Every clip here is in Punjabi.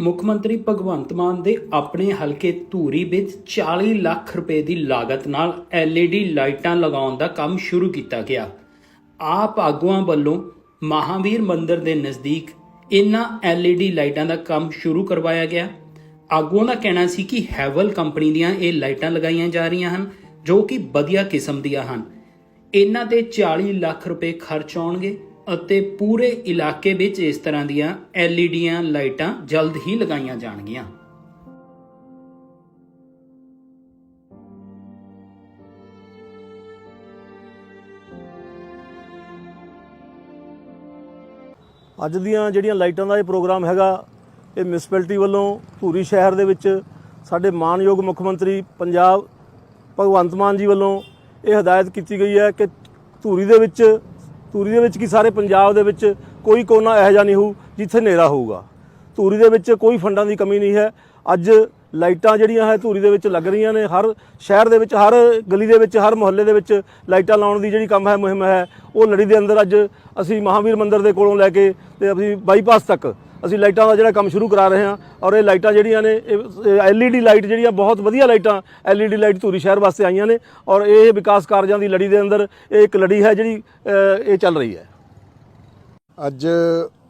ਮੁੱਖ ਮੰਤਰੀ ਭਗਵੰਤ ਮਾਨ ਦੇ ਆਪਣੇ ਹਲਕੇ ਧੂਰੀ ਵਿੱਚ 40 ਲੱਖ ਰੁਪਏ ਦੀ ਲਾਗਤ ਨਾਲ LED ਲਾਈਟਾਂ ਲਗਾਉਣ ਦਾ ਕੰਮ ਸ਼ੁਰੂ ਕੀਤਾ ਗਿਆ। ਆਪ ਆਗੂਆਂ ਵੱਲੋਂ ਮਹਾਵੀਰ ਮੰਦਿਰ ਦੇ ਨਜ਼ਦੀਕ ਇਨ੍ਹਾਂ LED ਲਾਈਟਾਂ ਦਾ ਕੰਮ ਸ਼ੁਰੂ ਕਰਵਾਇਆ ਗਿਆ। ਆਗੂਆਂ ਦਾ ਕਹਿਣਾ ਸੀ ਕਿ ਹੈਵਲ ਕੰਪਨੀ ਦੀਆਂ ਇਹ ਲਾਈਟਾਂ ਲਗਾਈਆਂ ਜਾ ਰਹੀਆਂ ਹਨ, ਜੋ ਕਿ ਵਧੀਆ ਕਿਸਮ ਦੀਆਂ ਹਨ। ਇਹਨਾਂ ਤੇ 40 ਲੱਖ ਰੁਪਏ ਖਰਚ ਆਉਣਗੇ। ਅਤੇ ਪੂਰੇ ਇਲਾਕੇ ਵਿੱਚ ਇਸ ਤਰ੍ਹਾਂ ਦੀਆਂ ਐਲਈਡੀਆਂ, ਲਾਈਟਾਂ ਜਲਦ ਹੀ ਲਗਾਈਆਂ ਜਾਣਗੀਆਂ। ਅੱਜ ਦੀਆਂ ਜਿਹੜੀਆਂ ਲਾਈਟਾਂ ਦਾ ਇਹ ਪ੍ਰੋਗਰਾਮ ਹੈਗਾ, ਇਹ ਮਿਊਨਿਸਪੈਲਿਟੀ ਵੱਲੋਂ ਧੂਰੀ ਸ਼ਹਿਰ ਦੇ ਵਿੱਚ ਸਾਡੇ ਮਾਨਯੋਗ ਮੁੱਖ ਮੰਤਰੀ ਪੰਜਾਬ ਭਗਵੰਤ ਮਾਨ ਜੀ ਵੱਲੋਂ ਇਹ ਹਦਾਇਤ ਕੀਤੀ ਗਈ ਹੈ ਕਿ ਧੂਰੀ ਦੇ ਵਿੱਚ ਧੂਰੀ ਦੇ ਵਿੱਚ ਕੀ ਸਾਰੇ ਪੰਜਾਬ ਦੇ ਵਿੱਚ ਕੋਈ ਕੋਨਾ ਇਹੋ ਜਿਹਾ ਨਹੀਂ ਹੋਊ ਜਿੱਥੇ ਹਨੇਰਾ ਹੋਊਗਾ। ਧੂਰੀ ਦੇ ਵਿੱਚ ਕੋਈ ਫੰਡਾਂ ਦੀ ਕਮੀ ਨਹੀਂ ਹੈ। ਅੱਜ ਲਾਈਟਾਂ ਜਿਹੜੀਆਂ ਹੈ ਧੂਰੀ ਦੇ ਵਿੱਚ ਲੱਗ ਰਹੀਆਂ ਨੇ। ਹਰ ਸ਼ਹਿਰ ਦੇ ਵਿੱਚ, ਹਰ ਗਲੀ ਦੇ ਵਿੱਚ, ਹਰ ਮੁਹੱਲੇ ਦੇ ਵਿੱਚ ਲਾਈਟਾਂ ਲਾਉਣ ਦੀ ਜਿਹੜੀ ਕੰਮ ਹੈ ਮੁਹਿੰਮ ਹੈ, ਉਹ ਲੜੀ ਦੇ ਅੰਦਰ ਅੱਜ ਅਸੀਂ ਮਹਾਵੀਰ ਮੰਦਿਰ ਦੇ ਕੋਲੋਂ ਲੈ ਕੇ ਤੇ ਅਸੀਂ ਬਾਈਪਾਸ ਤੱਕ ਅਸੀਂ ਲਾਈਟਾਂ ਦਾ ਜਿਹੜਾ ਕੰਮ ਸ਼ੁਰੂ ਕਰਾ ਰਹੇ ਹਾਂ ਔਰ ਇਹ ਲਾਈਟਾਂ ਜਿਹੜੀਆਂ ਨੇ ਇਹ ਐਲਈਡੀ ਲਾਈਟ ਜਿਹੜੀਆਂ ਬਹੁਤ ਵਧੀਆ ਲਾਈਟਾਂ ਐਲਈਡੀ ਲਾਈਟ ਧੂਰੀ ਸ਼ਹਿਰ ਵਾਸਤੇ ਆਈਆਂ ਨੇ ਔਰ ਇਹ ਵਿਕਾਸ ਕਾਰਜਾਂ ਦੀ ਲੜੀ ਦੇ ਅੰਦਰ ਇਹ ਇੱਕ ਲੜੀ ਹੈ ਜਿਹੜੀ ਇਹ ਚੱਲ ਰਹੀ ਹੈ। ਅੱਜ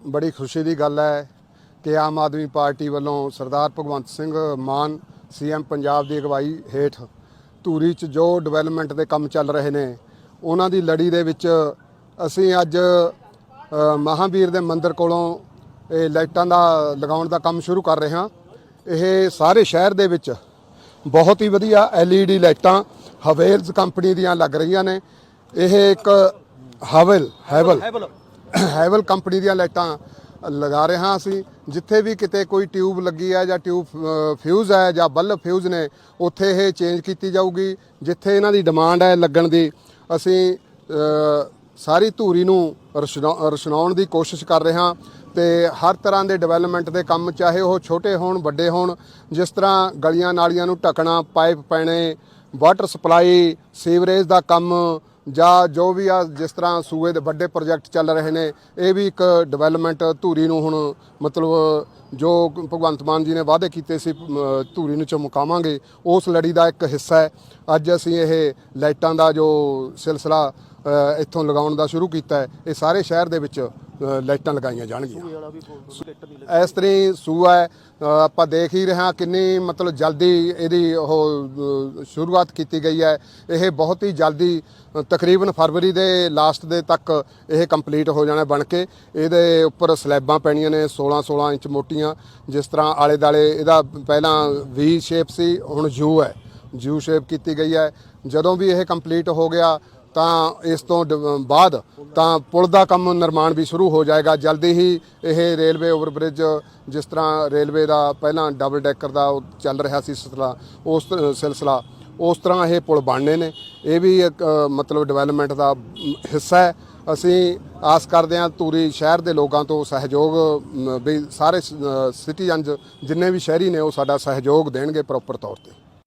ਬੜੀ ਖੁਸ਼ੀ ਦੀ ਗੱਲ ਹੈ ਕਿ ਆਮ ਆਦਮੀ ਪਾਰਟੀ ਵੱਲੋਂ ਸਰਦਾਰ ਭਗਵੰਤ ਸਿੰਘ ਮਾਨ ਸੀਐਮ ਪੰਜਾਬ ਦੀ ਅਗਵਾਈ ਹੇਠ ਧੂਰੀ 'ਚ ਜੋ ਡਿਵੈਲਪਮੈਂਟ ਦੇ ਕੰਮ ਚੱਲ ਰਹੇ ਨੇ ਉਹਨਾਂ ਦੀ ਲੜੀ ਦੇ ਵਿੱਚ ਅਸੀਂ ਅੱਜ ਅ, ਮਹਾਵੀਰ ਦੇ ਮੰਦਿਰ ਕੋਲੋਂ ਇਹ ਲਾਈਟਾਂ ਦਾ ਲਗਾਉਣ ਦਾ ਕੰਮ ਸ਼ੁਰੂ ਕਰ ਰਹੇ ਹਾਂ। ਇਹ ਸਾਰੇ ਸ਼ਹਿਰ ਦੇ ਵਿੱਚ ਬਹੁਤ ਹੀ ਵਧੀਆ LED ਲਾਈਟਾਂ ਹਵੇਲਸ ਕੰਪਨੀ ਦੀਆਂ ਲੱਗ ਰਹੀਆਂ ਨੇ। ਇਹ ਇੱਕ ਹਵਲ ਹੈਵਲ ਹੈਵਲ। ਕੰਪਨੀ ਦੀਆਂ ਲਾਈਟਾਂ ਲਗਾ ਰਹੇ ਹਾਂ ਅਸੀਂ। ਜਿੱਥੇ ਵੀ ਕਿਤੇ ਕੋਈ ਟਿਊਬ ਲੱਗੀ ਹੈ ਜਾਂ ਟਿਊਬ ਫਿਊਜ਼ ਹੈ ਜਾਂ ਬੱਲਬ ਫਿਊਜ਼ ਨੇ ਉੱਥੇ ਇਹ ਚੇਂਜ ਕੀਤੀ ਜਾਊਗੀ। ਜਿੱਥੇ ਇਹਨਾਂ ਦੀ ਡਿਮਾਂਡ ਹੈ ਲੱਗਣ ਦੀ ਅਸੀਂ ਸਾਰੀ ਧੂਰੀ ਨੂੰ ਰੁਸ਼ਨਾਉਣ ਦੀ ਕੋਸ਼ਿਸ਼ ਕਰ ਰਹੇ ਹਾਂ। ਤੇ ਹਰ ਤਰ੍ਹਾਂ ਦੇ ਡਿਵੈਲਪਮੈਂਟ ਦੇ ਕੰਮ, ਚਾਹੇ ਉਹ ਛੋਟੇ ਹੋਣ, ਵੱਡੇ ਹੋਣ, ਜਿਸ ਤਰ੍ਹਾਂ ਗਲੀਆਂ ਨਾਲੀਆਂ ਨੂੰ ਢੱਕਣਾ ਪਾਈਪ ਪੈਣੇ ਵਾਟਰ ਸਪਲਾਈ ਸੀਵਰੇਜ ਦਾ ਕੰਮ ਜਾਂ ਜੋ ਵੀ ਆ ਜਿਸ ਤਰ੍ਹਾਂ ਸੂਏ ਦੇ ਵੱਡੇ ਪ੍ਰੋਜੈਕਟ ਚੱਲ ਰਹੇ ਨੇ, ਇਹ ਵੀ ਇੱਕ ਡਿਵੈਲਪਮੈਂਟ ਧੂਰੀ ਨੂੰ ਹੁਣ ਮਤਲਬ ਜੋ ਭਗਵੰਤ ਮਾਨ ਜੀ ਨੇ ਵਾਅਦੇ ਕੀਤੇ ਸੀ ਧੂਰੀ ਨੂੰ ਚਮਕਾਵਾਂਗੇ, ਉਸ ਲੜੀ ਦਾ ਇੱਕ ਹਿੱਸਾ ਹੈ। ਅੱਜ ਅਸੀਂ ਇਹ ਲਾਈਟਾਂ ਦਾ ਜੋ ਸਿਲਸਿਲਾ ਇੱਥੋਂ ਲਗਾਉਣ ਦਾ ਸ਼ੁਰੂ ਕੀਤਾ ਹੈ, ਇਹ ਸਾਰੇ ਸ਼ਹਿਰ ਦੇ ਵਿੱਚ ਲਾਈਟਾਂ ਲਗਾਈਆਂ ਜਾਣਗੀਆਂ। ਇਸ ਤਰ੍ਹਾਂ ਸੂਆ ਆਪਾਂ ਦੇਖ ਹੀ ਰਹੇ ਹਾਂ ਕਿੰਨੀ ਮਤਲਬ ਜਲਦੀ ਇਹਦੀ ਉਹ ਸ਼ੁਰੂਆਤ ਕੀਤੀ ਗਈ ਹੈ। ਇਹ ਬਹੁਤ ਹੀ ਜਲਦੀ ਤਕਰੀਬਨ ਫਰਵਰੀ ਦੇ ਲਾਸਟ ਦੇ ਤੱਕ ਇਹ ਕੰਪਲੀਟ ਹੋ ਜਾਣਾ ਬਣ ਕੇ। ਇਹਦੇ ਉੱਪਰ ਸਲੈਬਾਂ ਪੈਣੀਆਂ ਨੇ 16 16 ਇੰਚ ਮੋਟੀਆਂ। ਜਿਸ ਤਰ੍ਹਾਂ ਆਲੇ ਦਾਲੇ ਇਹਦਾ ਪਹਿਲਾਂ ਵੀ ਸ਼ੇਪ ਸੀ ਹੁਣ ਯੂ ਹੈ। ਯੂ ਸ਼ੇਪ ਕੀਤੀ ਗਈ ਹੈ। ਜਦੋਂ ਵੀ ਇਹ ਕੰਪਲੀਟ ਹੋ ਗਿਆ ਤਾਂ ਇਸ ਤੋਂ ਡ- ਬਾਅਦ ਤਾਂ ਪੁਲ ਦਾ ਕੰਮ ਨਿਰਮਾਣ ਵੀ ਸ਼ੁਰੂ ਹੋ ਜਾਏਗਾ। ਜਲਦੀ ਹੀ ਇਹ ਰੇਲਵੇ ਓਵਰਬ੍ਰਿਜ, ਜਿਸ ਤਰ੍ਹਾਂ ਰੇਲਵੇ ਦਾ ਪਹਿਲਾਂ ਡਬਲ ਡੈਕਰ ਦਾ ਚੱਲ ਰਿਹਾ ਸੀ ਸਿਲਸਿਲਾ, ਉਸ ਸਿਲਸਿਲਾ, ਉਸ ਤਰ੍ਹਾਂ ਇਹ ਪੁਲ ਬਣਨੇ ਨੇ। ਇਹ ਵੀ ਇੱਕ, ਮਤਲਬ ਡਿਵੈਲਪਮੈਂਟ ਦਾ ਹਿੱਸਾ ਹੈ। ਅਸੀਂ ਆਸ ਕਰਦੇ ਹਾਂ ਧੂਰੀ ਸ਼ਹਿਰ ਦੇ ਲੋਕਾਂ ਤੋਂ ਸਹਿਯੋਗ ਵੀ ਸਾਰੇ ਸਿਟੀਜ਼ਨਸ ਜਿੰਨੇ ਵੀ ਸ਼ਹਿਰੀ ਨੇ ਉਹ ਸਾਡਾ ਸਹਿਯੋਗ ਦੇਣਗੇ ਪ੍ਰੋਪਰ ਤੌਰ ਤੇ।